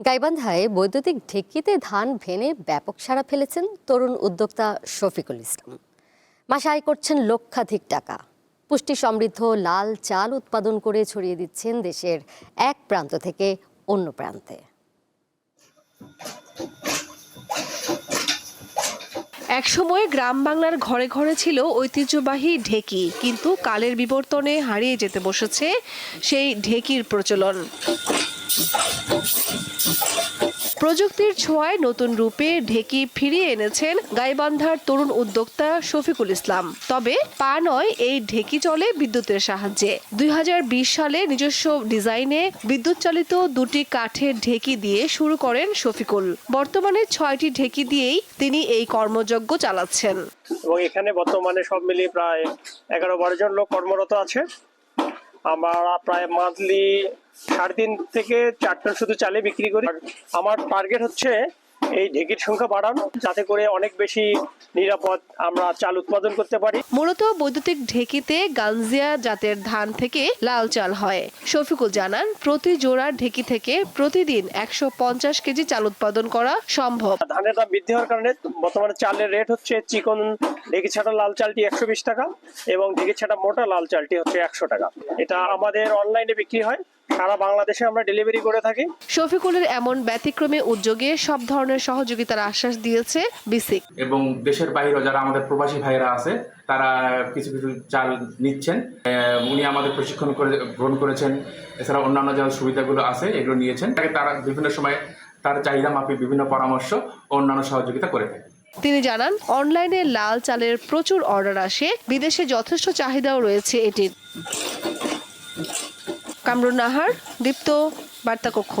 গাইবান্ধায় বৈদ্যুতিক ঢেকিতে ধান ভেনে ব্যাপক সাড়া ফেলেছেন তরুণ উদ্যোক্তা শফিকুল ইসলাম। মাসে আয় করছেন লক্ষাধিক টাকা। পুষ্টি সমৃদ্ধ লাল চাল উৎপাদন করে ছড়িয়ে দিচ্ছেন দেশের এক প্রান্ত থেকে অন্য প্রান্তে। একসময় গ্রাম বাংলার ঘরে ঘরে ছিল ঐতিহ্যবাহী ঢেকি, কিন্তু কালের বিবর্তনে হারিয়ে যেতে বসেছে সেই ঢেকির প্রচলন। প্রযুক্তির ছোঁয়ায় নতুন রূপে ঢেকি ফিরিয়ে এনেছেন গাইবান্ধার তরুণ উদ্যোক্তা শফিকুল ইসলাম। তবে পা নয়, এই ঢেকি চলে বিদ্যুতের সাহায্যে। দুই হাজার বিশ সালে নিজস্ব ডিজাইনে বিদ্যুৎ চালিত দুটি কাঠের ঢেকি দিয়ে শুরু করেন শফিকুল। বর্তমানে ছয়টি ঢেকি দিয়েই তিনি এই কর্মযজ্ঞ চালাচ্ছেন। এবং এখানে বর্তমানে সব মিলিয়ে প্রায় এগারো বারো জন লোক কর্মরত আছে। আমরা প্রায় মান্থলি সাড়ে তিন থেকে চার টন শুধু চালে বিক্রি করি। আমার টার্গেট হচ্ছে এই ঢেকির সংখ্যা বাড়ানো যাতে করে অনেক বেশি নিরাপদ আমরা চাল উৎপাদন করতে পারি। মূলত বৈদ্যুতিক ঢেকিতে গাঞ্জিয়া জাতের ধান থেকে লাল চাল হয়। শফিকুল জানান প্রতি জোড়া ঢেকি থেকে প্রতিদিন একশো পঞ্চাশ কেজি চাল উৎপাদন করা সম্ভব। ধানের দাম বৃদ্ধি হওয়ার কারণে বর্তমানে চালের রেট হচ্ছে চিকন ঢেকি ছাটা লাল চালটি একশো বিশ টাকা এবং ঢেকি ছাটা মোটা লাল চালটি হচ্ছে একশো টাকা। এটা আমাদের অনলাইনে বিক্রি হয়। সারা বাংলাদেশে আমরা ডেলিভারি করে থাকি। শফিকুলের এমন ব্যতিক্রমী উদ্যোগে সব ধরনের সহযোগিতার আশ্বাস দিয়েছে বিসিক। এবং দেশের বাইরেও যারা আমাদের প্রবাসী ভাইরা আছে তারা কিছু কিছু চাল নিচ্ছেন। উনি আমাদের প্রশিক্ষণ করে গ্রহণ করেছেন। এছাড়া অন্যান্য যে সুবিধাগুলো আছে এগুলো নিয়েছেন। তাকে তারা বিভিন্ন সময় তার চাহিদা মাফিক বিভিন্ন পরামর্শ ও অন্যান্য সহযোগিতা করে থাকে। তিনি জানান অনলাইনে লাল চালের প্রচুর অর্ডার আসে বিদেশে যথেষ্ট চাহিদাও রয়েছে এটির। কামরুন নাহার দীপ্ত বার্তা কক্ষ